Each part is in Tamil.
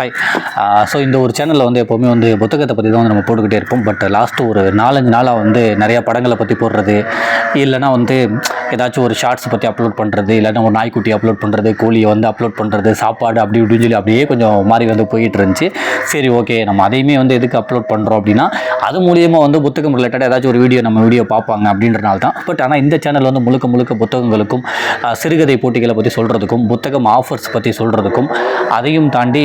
ஹாய் ஸோ இந்த ஒரு சேனலில் வந்து எப்போவுமே வந்து புத்தகத்தை பற்றி தான் வந்து நம்ம போட்டுக்கிட்டே இருப்போம். பட் லாஸ்ட்டு ஒரு நாலஞ்சு நாளாக வந்து நிறையா படங்களை பற்றி போடுறது இல்லைனா வந்து ஏதாச்சும் ஒரு ஷார்ட்ஸ் பற்றி அப்லோட் பண்ணுறது இல்லைன்னா ஒரு நாய்க்குட்டி அப்லோட் பண்ணுறது கோழியை வந்து அப்லோட் பண்ணுறது சாப்பாடு அப்படி இப்படின்னு சொல்லி அப்படியே கொஞ்சம் மாறி வந்து போயிட்டு இருந்துச்சு. சரி ஓகே நம்ம அதையுமே வந்து எதுக்கு அப்லோட் பண்ணுறோம் அப்படின்னா அது மூலியமாக வந்து புத்தகம் ரிலேட்டடாக ஏதாச்சும் ஒரு வீடியோ நம்ம வீடியோ பார்ப்பாங்க அப்படின்றனால தான். பட் ஆனால் இந்த சேனல் வந்து முழுக்க முழுக்க புத்தகங்களுக்கும் சிறுகதை போட்டிகளை பற்றி சொல்கிறதுக்கும் புத்தகம் ஆஃபர்ஸ் பற்றி சொல்கிறதுக்கும் அதையும் தாண்டி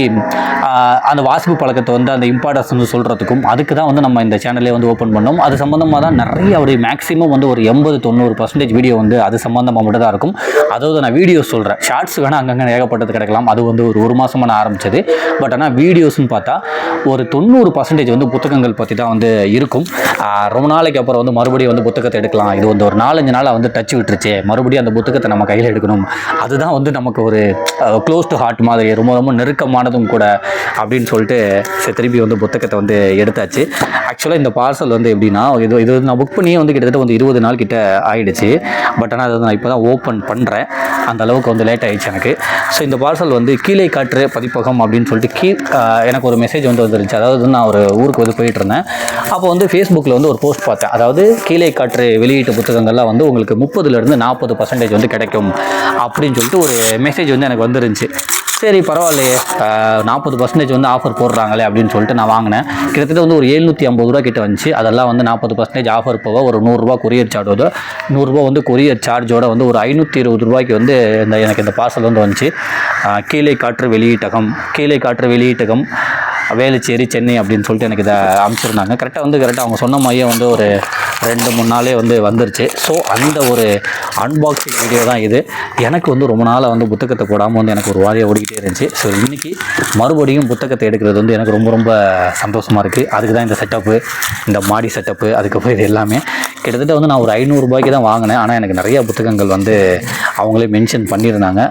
அந்த வாசிப்பு பழக்கத்தை வந்து அந்த இம்பார்ட்டன்ஸ் வந்து சொல்கிறதுக்கும் அதுக்கு தான் வந்து நம்ம இந்த சேனலே வந்து ஓப்பன் பண்ணோம். அது சம்மந்தமாக தான் நிறைய ஒரு மேக்ஸிமம் வந்து ஒரு எண்பது தொண்ணூறு பர்சன்டேஜ் வீடியோ வந்து அது சம்மந்தமாக மட்டும் தான் இருக்கும். அதாவது நான் வீடியோ சொல்கிறேன் ஷார்ட்ஸ் வேணால் அங்கங்கே ஏகப்பட்டது கிடைக்கலாம். அது வந்து ஒரு ஒரு மாதமாக நான் ஆரம்பித்தது பட் ஆனால் வீடியோஸ்னு பார்த்தா ஒரு தொண்ணூறு பர்சன்டேஜ் வந்து புத்தகங்கள் பற்றி தான் வந்து இருக்கும். ரொம்ப நாளைக்கு அப்புறம் வந்து மறுபடியும் வந்து புத்தகத்தை எடுக்கலாம். இது வந்து ஒரு நாலஞ்சு நாளாக வந்து டச் விட்டுருச்சு. மறுபடியும் அந்த புத்தகத்தை நம்ம கையில் எடுக்கணும். அதுதான் வந்து நமக்கு ஒரு க்ளோஸ் டு ஹார்ட் மாதிரி ரொம்ப ரொம்ப நெருக்கமானதும் கூட அப்படின்னு சொல்லிட்டு திருப்பி வந்து புத்தகத்தை வந்து எடுத்தாச்சு. ஆக்சுவலாக இந்த பார்சல் வந்து எப்படின்னா இது இது நான் புக் பண்ணியே வந்து கிட்டத்தட்ட வந்து இருபது நாள் கிட்ட ஆயிடுச்சு. பட் ஆனால் அது வந்து நான் இப்போ தான் ஓப்பன் பண்ணுறேன் அந்த அளவுக்கு வந்து லேட் ஆயிடுச்சு எனக்கு. ஸோ இந்த பார்சல் வந்து கீழே காற்று பதிப்பகம் அப்படின்னு சொல்லிட்டு கீ எனக்கு ஒரு மெசேஜ் வந்து வந்துருச்சு அதாவது நான் ஒரு ஊருக்கு வந்து போயிட்டு இருந்தேன். அப்போ வந்து ஃபேஸ்புக்கில் வந்து ஒரு போஸ்ட் பார்த்தேன். அதாவது கீழே காற்று வெளியீட்டு புத்தகங்கள்லாம் வந்து உங்களுக்கு முப்பதுலேருந்து நாற்பது பர்சன்டேஜ் வந்து கிடைக்கும் அப்படின்னு சொல்லிட்டு ஒரு மெசேஜ் வந்து எனக்கு வந்துருந்துச்சு. சரி பரவாயில்லையே. நாற்பது பர்சன்டேஜ் வந்து ஆஃபர் போடுறாங்களே அப்படின்னு சொல்லிட்டு நான் வாங்கினேன். கிட்டத்தட்ட வந்து ஒரு எழுநூற்றி ஐம்பது ரூபா கிட்ட வந்துச்சு. அதெல்லாம் வந்து நாற்பது பர்சன்டேஜ் ஆஃபர் போக ஒரு நூறுரூவா கொரியர் சார்ஜோட நூறுரூவா வந்து கொரியர் சார்ஜோட வந்து ஒரு ஐநூற்றி இருபது ரூபாய்க்கு வந்து இந்த எனக்கு இந்த பார்சல் வந்து வந்துச்சு. கீழே காற்று வெளியீட்டகம் கீழே காற்று வெளியீட்டகம். வேலுச்சேரி சென்னை அப்படின்னு சொல்லிட்டு எனக்கு இதை அமைச்சிருந்தாங்க கரெக்டாக வந்து கரெக்டாக அவங்க சொன்ன மாதிரியே வந்து ஒரு ரெண்டு மூணு நாளே வந்து வந்துருச்சு. ஸோ அந்த ஒரு அன்பாக்சிங் வீடியோ தான் இது. எனக்கு வந்து ரொம்ப நாளாக வந்து புத்தகத்தை போடாமல் வந்து எனக்கு ஒரு வாரியாக ஓடிக்கிட்டே இருந்துச்சு. ஸோ இன்றைக்கி மறுபடியும் புத்தகத்தை எடுக்கிறது வந்து எனக்கு ரொம்ப ரொம்ப சந்தோஷமாக இருக்குது அதுக்கு தான் இந்த செட்டப்பு இந்த மாடி செட்டப்பு அதுக்கப்புறம் இது எல்லாமே. கிட்டத்தட்ட வந்து நான் ஒரு ஐநூறுரூபாய்க்கு தான் வாங்கினேன். ஆனால் எனக்கு நிறைய புத்தகங்கள் வந்து அவங்களே மென்ஷன் பண்ணியிருந்தாங்க.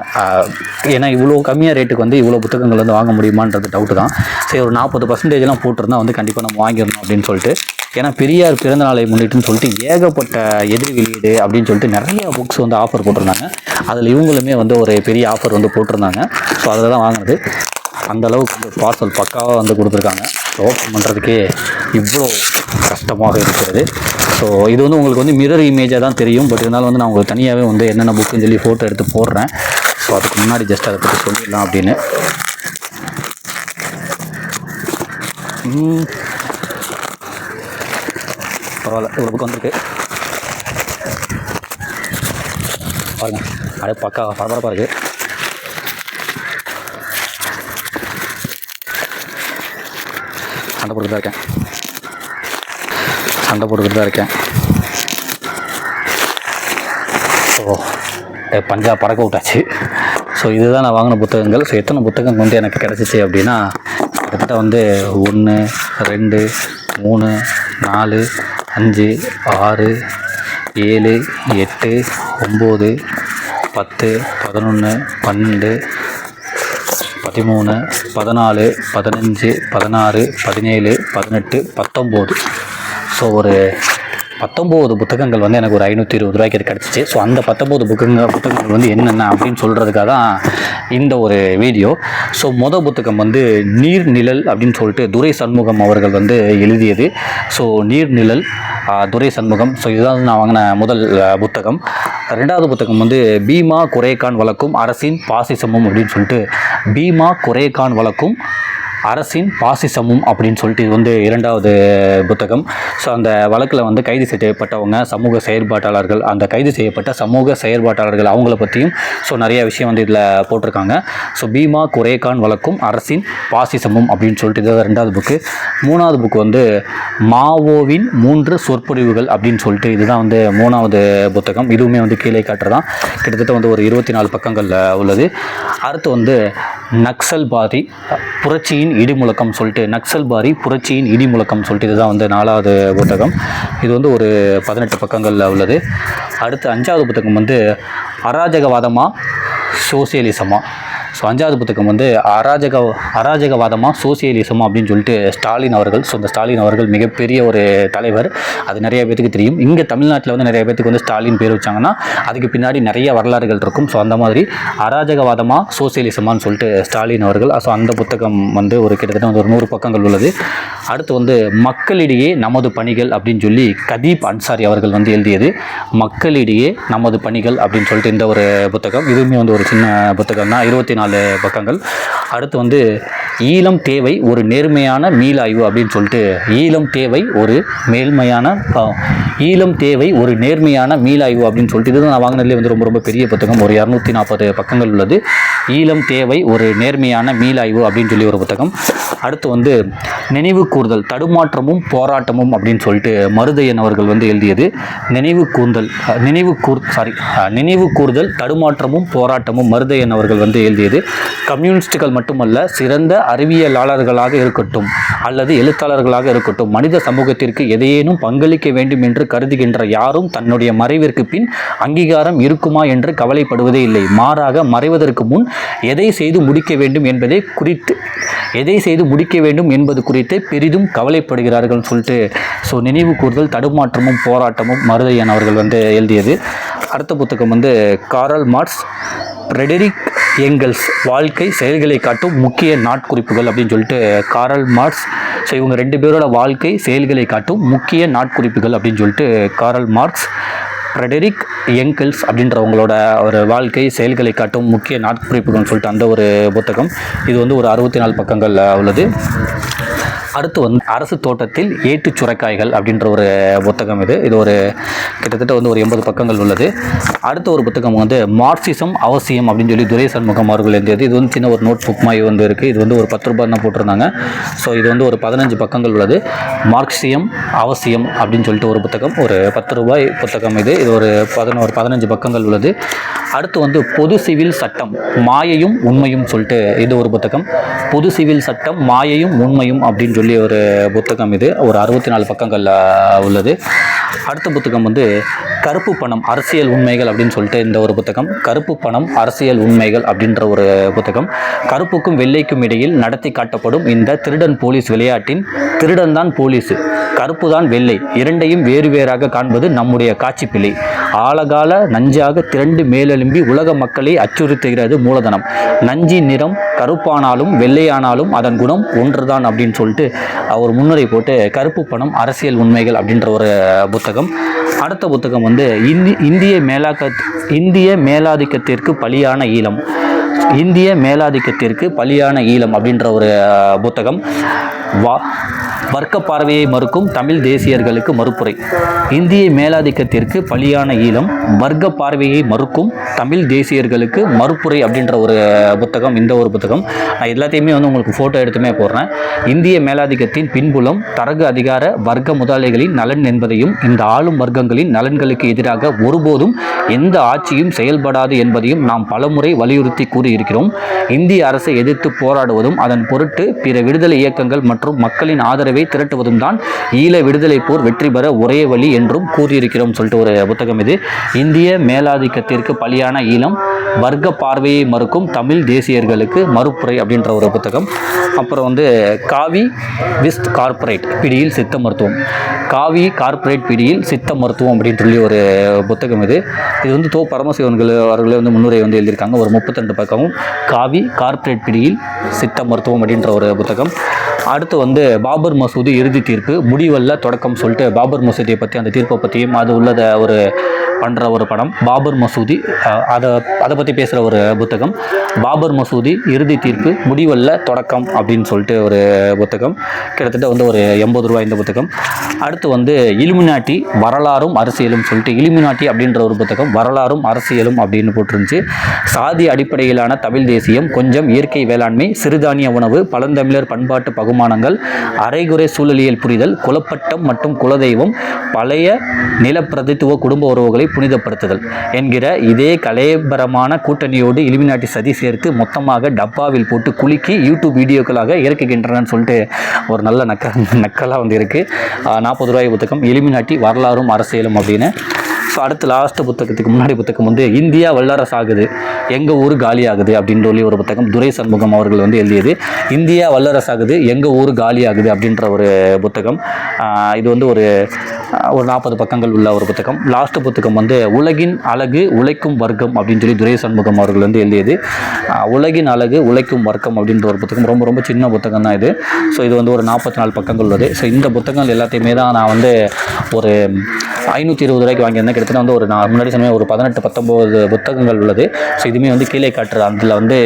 ஏன்னா இவ்வளோ கம்மியாக ரேட்டுக்கு வந்து இவ்வளோ புத்தகங்கள் வந்து வாங்க முடியுமான்றது டவுட்டு தான். சரி ஒரு நாற்பது பர்சன்டேஜ்லாம் போட்டிருந்தா வந்து கண்டிப்பாக நம்ம வாங்கிடணும் அப்படின்னு சொல்லிட்டு. ஏன்னா பெரியார் பிறந்த நாளை முன்னிட்டுன்னு சொல்லிட்டு ஏகப்பட்ட எதிர் வெளியீடு அப்படின்னு சொல்லிட்டு நிறைய புக்ஸ் வந்து ஆஃபர் போட்டிருந்தாங்க. அதில் இவங்களுமே வந்து ஒரு பெரிய ஆஃபர் வந்து போட்டிருந்தாங்க. ஸோ அதில் தான் வாங்கினது. அந்தளவுக்கு வந்து பார்சல் பக்காவாக வந்து கொடுத்துருக்காங்க. ஓப்பன் பண்ணுறதுக்கே இவ்வளோ கஷ்டமாக இருக்கிறது. ஸோ இது வந்து உங்களுக்கு வந்து மிரர் இமேஜாக தான் தெரியும். பட் இருந்தாலும் வந்து நான் உங்களுக்கு தனியாகவே வந்து என்னென்ன புக்குன்னு சொல்லி ஃபோட்டோ எடுத்து போடுறேன். ஸோ அதுக்கு முன்னாடி ஜஸ்ட் அதை பற்றி சொல்லிடலாம் அப்படின்னு. பரவாயில்ல இவ்வளோ புக் வந்திருக்கு. பாருங்க அப்படியே பக்கா பரபரப்பாக இருக்குது சண்டை போட்டுக்கிட்டு தான் இருக்கேன். சண்டை போட்டுக்கிட்டு தான் இருக்கேன். ஸோ பஞ்சாப் பறக்க விட்டாச்சு. ஸோ இதுதான் நான் வாங்கின புத்தகங்கள். ஸோ எத்தனை புத்தகம் வந்து எனக்கு கிடச்சிச்சு அப்படின்னா கிட்டத்தட்ட வந்து ஒன்று ரெண்டு மூணு நாலு அஞ்சு ஆறு ஏழு எட்டு ஒம்பது பத்து பதினொன்று பன்னெண்டு பதிமூணு பதினாலு பதினஞ்சு பதினாறு பதினேழு பதினெட்டு பத்தொம்போது. ஸோ ஒரு பத்தொம்போது புத்தகங்கள் வந்து எனக்கு ஒரு ஐநூற்றி இருபது ரூபாய்க்கு இது கிடச்சிச்சு. ஸோ அந்த பத்தொம்போது புத்தகங்கள் புத்தகங்கள் வந்து என்னென்ன அப்படின்னு சொல்கிறதுக்காக தான் இந்த ஒரு வீடியோ. ஸோ மொதல் புத்தகம் வந்து நீர்நிழல் அப்படின்னு சொல்லிட்டு துரை சண்முகம் அவர்கள் வந்து எழுதியது. ஸோ நீர்நிழல் துரை சண்முகம். ஸோ இதுதான் நான் வாங்கின முதல் புத்தகம். ரெண்டாவது புத்தகம் வந்து பீமா குரேகான் வழக்கும் அரசின் பாசிசமும் அப்படின்னு சொல்லிட்டு பீமா குரேகான் வழக்கும் அரசின் பாசிசமும் அப்படின்னு சொல்லிட்டு இது வந்து இரண்டாவது புத்தகம். ஸோ அந்த வழக்கில் வந்து கைது செய்யப்பட்டவங்க சமூக செயற்பாட்டாளர்கள் அந்த கைது செய்யப்பட்ட சமூக செயற்பாட்டாளர்கள் அவங்கள பற்றியும் ஸோ நிறைய விஷயம் வந்து இதில் போட்டிருக்காங்க. ஸோ பீமா குரேகான் வழக்கும் அரசின் பாசிசமும் அப்படின்னு சொல்லிட்டு இது ரெண்டாவது புக்கு. மூணாவது புக்கு வந்து மாவோவின் மூன்று சொற்பொழிவுகள் அப்படின்னு சொல்லிட்டு இதுதான் வந்து மூணாவது புத்தகம். இதுவுமே வந்து கீழே காட்டுறதான் கிட்டத்தட்ட வந்து ஒரு இருபத்தி நாலு பக்கங்களில் உள்ளது. அடுத்து வந்து நக்சல் பாதி புரட்சியின் இடிமுழக்கம் சொல்லிட்டு நக்சல் பாரி புரட்சியின் இடிமுழக்கம் சொல்லிட்டு இதுதான் வந்து நாலாவது புத்தகம். இது வந்து ஒரு பதினெட்டு பக்கங்களில் உள்ளது. அடுத்து அஞ்சாவது புத்தகம் வந்து அராஜகவாதமா சோசியலிசமாக ஸோ அஞ்சாவது புத்தகம் வந்து அராஜக அராஜகவாதமாக சோசியலிசம் அப்படின்னு சொல்லிட்டு ஸ்டாலின் அவர்கள் ஸோ இந்த ஸ்டாலின் அவர்கள் மிகப்பெரிய ஒரு தலைவர். அது நிறைய பேத்துக்கு தெரியும். இங்கே தமிழ்நாட்டில் வந்து நிறைய பேத்துக்கு வந்து ஸ்டாலின் பேர் வச்சாங்கன்னா அதுக்கு பின்னாடி நிறைய வரலாறுகள் இருக்கும். ஸோ அந்த மாதிரி அராஜகவாதமாக சோசியலிசமான்னு சொல்லிட்டு ஸ்டாலின் அவர்கள் ஸோ அந்த புத்தகம் வந்து ஒரு கிட்டத்தட்ட வந்து ஒரு நூறு பக்கங்கள் உள்ளது. அடுத்து வந்து மக்களிடையே நமது பணிகள் அப்படின்னு சொல்லி கதீப் அன்சாரி அவர்கள் வந்து எழுதியது. மக்களிடையே நமது பணிகள் அப்படின்னு சொல்லிட்டு இந்த ஒரு புத்தகம். இதுவுமே வந்து ஒரு சின்ன புத்தகம் தான் இருபத்தி நாலு பக்கங்கள். அடுத்து வந்து ஈழம் தேவை ஒரு நேர்மையான மீளாய்வு அப்படின்னு சொல்லிட்டு ஈழம் தேவை ஒரு மேல்மையான ஈழம் தேவை ஒரு நேர்மையான மீளாய்வு அப்படின்னு சொல்லிட்டு இது நான் வாங்கினதுலேயே வந்து ரொம்ப ரொம்ப பெரிய புத்தகம். ஒரு இரநூத்தி நாற்பது பக்கங்கள் உள்ளது. ஈழம் தேவை ஒரு நேர்மையான மீளாய்வு அப்படின்னு சொல்லி ஒரு புத்தகம். அடுத்து வந்து நினைவு கூர்தல் தடுமாற்றமும் போராட்டமும் அப்படின்னு சொல்லிட்டு மருதையன் அவர்கள் வந்து எழுதியது. நினைவு கூர்தல் நினைவு கூர் சாரி நினைவு கூர்தல் தடுமாற்றமும் போராட்டமும் மருதையன் அவர்கள் வந்து எழுதியது. கம்யூனிஸ்டுகள் மட்டுமல்ல சிறந்த அறிவியலாளர்களாக இருக்கட்டும் அல்லது எழுத்தாளர்களாக இருக்கட்டும் மனித சமூகத்திற்கு எதையேனும் பங்களிக்க வேண்டும் என்று கருதுகின்ற யாரும் தன்னுடைய மறைவிற்கு பின் அங்கீகாரம் இருக்குமா என்று கவலைப்படுவதே இல்லை. மாறாக மறைவதற்கு முன் எதை செய்து முடிக்க வேண்டும் என்பதை குறித்து எதை செய்து முடிக்க வேண்டும் என்பது குறித்து பெரிதும் கவலைப்படுகிறார்கள் சொல்லிட்டு ஸோ நினைவு கூறுதல் தடுமாற்றமும் போராட்டமும் மருதையன் அவர்கள் வந்து எழுதியது. அடுத்த புத்தகம் வந்து காரல் மார்க்ஸ் ஃப்ரெடரிக் எங்கல்ஸ் வாழ்க்கை செயல்களை காட்டும் முக்கிய நாட்குறிப்புகள் அப்படின்னு சொல்லிட்டு காரல் மார்க்ஸ் ஸோ இவங்க ரெண்டு பேரோட வாழ்க்கை செயல்களை காட்டும் முக்கிய நாட்குறிப்புகள் அப்படின்னு சொல்லிட்டு காரல் மார்க்ஸ் ஃப்ரெடரிக் எங்கிள்ஸ் அப்படின்றவங்களோட ஒரு வாழ்க்கை செயல்களை காட்டும் முக்கிய நாட்குறிப்புகள்னு சொல்லிட்டு அந்த ஒரு புத்தகம். இது வந்து ஒரு அறுபத்தி நாலு பக்கங்கள் உள்ளது. அடுத்து வந்து அரசு தோட்டத்தில் ஏட்டு சுரைக்காய்கள் அப்படின்ற ஒரு புத்தகம் இது. இது ஒரு கிட்டத்தட்ட வந்து ஒரு எண்பது பக்கங்கள் உள்ளது. அடுத்த ஒரு புத்தகம் வந்து மார்க்சிசம் அவசியம் அப்படின்னு சொல்லி துரை சண்முகம் அவர்கள் எழுதியது. இது வந்து சின்ன ஒரு நோட் புக் மாதிரி வந்து இருக்குது இது வந்து ஒரு பத்து ரூபாய் தான் போட்டிருந்தாங்க. ஸோ இது வந்து ஒரு பதினஞ்சு பக்கங்கள் உள்ளது. மார்க்சியம் அவசியம் அப்படின்னு சொல்லிட்டு ஒரு புத்தகம். ஒரு பத்து ரூபாய் புத்தகம் இது. இது ஒரு பதினோரு பதினஞ்சு பக்கங்கள் உள்ளது. அடுத்து வந்து பொது சிவில் சட்டம் மாயையும் உண்மையும் சொல்லிட்டு இது ஒரு புத்தகம். பொது சிவில் சட்டம் மாயையும் உண்மையும் அப்படின்னு சொல்லி ஒரு புத்தகம் இது. ஒரு அறுபத்தி நாலு பக்கங்களில் உள்ளது. அடுத்த புத்தகம் வந்து கருப்பு பணம் அரசியல் உண்மைகள் அப்படின்னு சொல்லிட்டு இந்த ஒரு புத்தகம். கருப்பு பணம் அரசியல் உண்மைகள் அப்படின்ற ஒரு புத்தகம். கருப்புக்கும் வெள்ளைக்கும் இடையில் நடத்தி காட்டப்படும் இந்த திருடன் போலீஸ் விளையாட்டின் திருடன் தான் போலீஸ். கருப்பு தான் வெள்ளை. இரண்டையும் வேறு வேறாக காண்பது நம்முடைய காட்சிப்பிழை. ஆழகால நஞ்சாக திரண்டு மேலெழும்பி உலக மக்களை அச்சுறுத்துகிறது மூலதனம். நஞ்சின் நிறம் கருப்பானாலும் வெள்ளையானாலும் அதன் குணம் ஒன்றுதான் அப்படின்னு சொல்லிட்டு அவர் முன்னுரை போட்டு கருப்பு பணம் அரசியல் உண்மைகள் அப்படின்ற ஒரு புத்தகம். புத்தகம். அடுத்த புத்தகம் வந்து இந்தி இந்திய மேலாக்க இந்திய மேலாதிக்கத்திற்கு பலியான ஈழம். இந்திய மேலாதிக்கத்திற்கு பலியான ஈழம் அப்படின்ற ஒரு புத்தகம். வா வர்க்க பார்வையை மறுக்கும் தமிழ் தேசியர்களுக்கு மறுப்புரை. இந்திய மேலாதிக்கத்திற்கு பலியான ஈழம் வர்க்க பார்வையை மறுக்கும் தமிழ் தேசியர்களுக்கு மறுப்புரை அப்படின்ற ஒரு புத்தகம் இந்த ஒரு புத்தகம். நான் எல்லாத்தையுமே வந்து உங்களுக்கு ஃபோட்டோ எடுத்துமே போடுறேன். இந்திய மேலாதிக்கத்தின் பின்புலம் தரகு அதிகார வர்க்க முதலாளிகளின் நலன் என்பதையும் இந்த ஆளும் வர்க்கங்களின் நலன்களுக்கு எதிராக ஒருபோதும் எந்த ஆட்சியும் செயல்படாது என்பதையும் நாம் பலமுறை வலியுறுத்தி கூறியிருக்கிறோம். இந்திய அரசை எதிர்த்து போராடுவதும் அதன் பொருட்டு பிற விடுதலை இயக்கங்கள் மற்றும் மக்களின் ஆதரவை திரட்டுவதும் தான் ஈழ விடுதலை போர் வெற்றி பெற ஒரே வழி என்றும் கூறியிருக்கிறோம் சொல்லிட்டு ஒரு புத்தகம் இது. இந்திய மேலாதிக்கத்திற்கு பலியான ஈழம் வர்க்க பார்வையை மறுக்கும் தமிழ் தேசியர்களுக்கு மறுப்புரை அப்படின்ற ஒரு புத்தகம். அப்புறம் வந்து காவி விஸ்ட் கார்ப்பரேட் பிடியில் சித்த மருத்துவம். காவி கார்ப்பரேட் பிடியில் சித்த மருத்துவம் அப்படின்னு சொல்லி ஒரு புத்தகம் இது. இது வந்து தோ பரமசிவன்கள் அவர்களே வந்து முன்னுரை வந்து எழுதியிருக்காங்க. ஒரு முப்பத்தெண்டு பக்கமும் காவி கார்ப்பரேட் பிடியில் சித்த மருத்துவம் அப்படின்ற ஒரு புத்தகம். அடுத்து வந்து பாபர் மசூதி இறுதி தீர்ப்பு முடிவல்ல தொடக்கம் சொல்லிட்டு பாபர் மசூதியை பற்றி அந்த தீர்ப்பை பற்றியும் அது உள்ளத ஒரு பண்ணுற ஒரு படம். பாபர் மசூதி அதை அதை பற்றி பேசுகிற ஒரு புத்தகம். பாபர் மசூதி இறுதி தீர்ப்பு முடிவல்ல தொடக்கம் அப்படின்னு சொல்லிட்டு ஒரு புத்தகம். கிட்டத்தட்ட வந்து ஒரு எண்பது ரூபாய் இந்த புத்தகம். அடுத்து வந்து இலுமினாட்டி வரலாறும் அரசியலும் சொல்லிட்டு இலுமினாட்டி அப்படின்ற ஒரு புத்தகம் வரலாறும் அரசியலும் அப்படின்னு போட்டிருந்துச்சு. சாதி அடிப்படையிலான தமிழ் தேசியம் கொஞ்சம் இயற்கை வேளாண்மை சிறுதானிய உணவு பழந்தமிழர் பண்பாட்டு பகுமானங்கள் அரைகுறை சூழலியல் புரிதல் குலப்பட்டம் மற்றும் குலதெய்வம் பழைய நிலப்பிரதித்துவ குடும்ப உறவுகளை புனிதப்படுத்துதல் என்கிற இதே கலையபரமான கூட்டணியோடு இலுமினாட்டி சதி சேர்த்து மொத்தமாக டப்பாவில் போட்டு குலுக்கி யூடியூப் வீடியோக்களாக இறக்குகின்றனன்னு சொல்லிட்டு ஒரு நல்ல நக்க நக்கலாக வந்து இருக்குது நாற்பது ரூபாய் புத்தகம் இலுமினாட்டி வரலாறும் அரசியலும் அப்படின்னு. ஸோ அடுத்து லாஸ்ட் புத்தகத்துக்கு முன்னாடி புத்தகம் வந்து இந்தியா வல்லரசு ஆகுது எங்கள் ஊர் காலி ஆகுது அப்படின்னு சொல்லி ஒரு புத்தகம் துரை சண்முகம் அவர்கள் வந்து எழுதியது. இந்தியா வல்லரசு ஆகுது எங்கள் ஊர் காலி ஆகுது அப்படின்ற ஒரு புத்தகம். இது வந்து ஒரு ஒரு நாற்பது பக்கங்கள் உள்ள ஒரு புத்தகம். லாஸ்ட் புத்தகம் வந்து உலகின் அழகு உழைக்கும் வர்க்கம் அப்படின்னு சொல்லி துரை சண்முகம் அவர்கள் வந்து எழுதியது. உலகின் அழகு உழைக்கும் வர்க்கம் அப்படின்ற ஒரு புத்தகம். ரொம்ப ரொம்ப சின்ன புத்தகம் தான் இது. ஸோ இது வந்து ஒரு நாற்பத்தி நாலு பக்கங்கள் உள்ளது. ஸோ இந்த புத்தகங்கள் எல்லாத்தையுமே தான் நான் வந்து ஒரு ஐநூற்றி இருபது ரூபாய்க்கு வாங்கியிருந்தேன். கிட்டத்தட்ட வந்து ஒரு நான் முன்னாடி சொன்ன ஒரு பதினெட்டு பத்தொம்போது புத்தகங்கள் உள்ளது. ஸோ இதுவுமே வந்து கீழே காட்டுற அதில் வந்து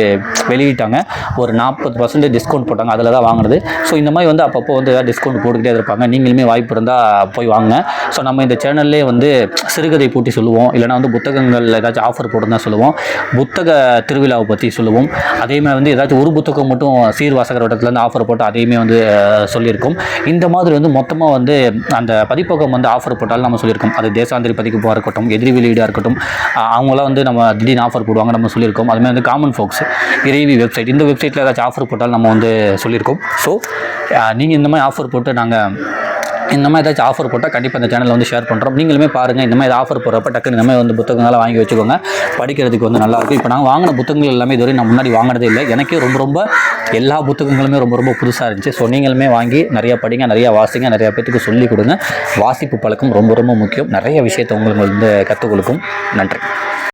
வெளியிட்டாங்க. ஒரு நாற்பது பர்சன்டேஜ் டிஸ்கவுண்ட் போட்டாங்க அதில் தான் வாங்கினது ஸோ இந்த மாதிரி வந்து அப்பப்போ வந்து ஏதாவது டிஸ்கவுண்ட் போட்டுக்கிட்டே இருப்பாங்க. நீங்களுமே வாய்ப்பு இருந்தால் போய் வாங்க ஸோ நம்ம இந்த சேனல்லே வந்து சிறுகதை போட்டி சொல்லுவோம். இல்லைனா வந்து புத்தகங்கள் ஏதாச்சும் ஆஃபர் போட்டுருந்தா சொல்லுவோம். புத்தக திருவிழாவை பற்றி சொல்லுவோம். அதே மாதிரி வந்து ஏதாச்சும் ஒரு புத்தகம் மட்டும் சீர்வாசகர் வட்டத்துலேருந்து ஆஃபர் போட்டு அதையுமே வந்து சொல்லியிருக்கோம். இந்த மாதிரி வந்து மொத்தமாக வந்து அந்த பதிப்பகம் வந்து ஆஃபர் போட்டாலும் நம்ம சொல்லியிருக்கோம். அது தேசாந்திரி பதிப்பகமாக இருக்கட்டும் எதிரி வெளியீடாக இருக்கட்டும் அவங்களாம் வந்து நம்ம திடீர்னு ஆஃபர் போடுவாங்க நம்ம சொல்லியிருக்கோம். அதுமாதிரி வந்து காமன் ஃபோக்ஸ் இறைவி வெப்சைட் இந்த வெப்சைட்டில் ஏதாச்சும் ஆஃபர் போட்டாலும் நம்ம வந்து சொல்லியிருக்கோம். ஸோ நீங்கள் இந்த மாதிரி ஆஃபர் போட்டு நாங்கள் இந்த மாதிரி ஏதாச்சும் ஆஃபர் போட்டால் கண்டிப்பாக இந்த சேனலில் வந்து ஷேர் பண்ணுறோம் நீங்களுமே பாருங்கள் இந்த மாதிரி ஆஃபர் போகிறப்ப டக்குனு இந்த மாதிரி வந்து புத்தகங்களாம் வாங்கி வச்சுக்கோங்க. படிக்கிறதுக்கு வந்து நல்லாயிருக்கும் இப்போ நாங்கள் வாங்கின புத்தகங்கள் எல்லாமே இதுவரை நான் முன்னாடி வாங்கினதே இல்லை. எனக்கே ரொம்ப ரொம்ப எல்லா புத்தகங்களுமே ரொம்ப ரொம்ப புதுசாக இருந்துச்சு. ஸோ நீங்களுமே வாங்கி நிறையா படிங்க நிறையா வாசிங்க நிறையா பேத்துக்கு சொல்லிக் கொடுங்க. வாசிப்பு பழக்கம் ரொம்ப ரொம்ப முக்கியம். நிறைய விஷயத்தை உங்களுக்கு வந்து கற்றுக் கொடுக்கும். நன்றி.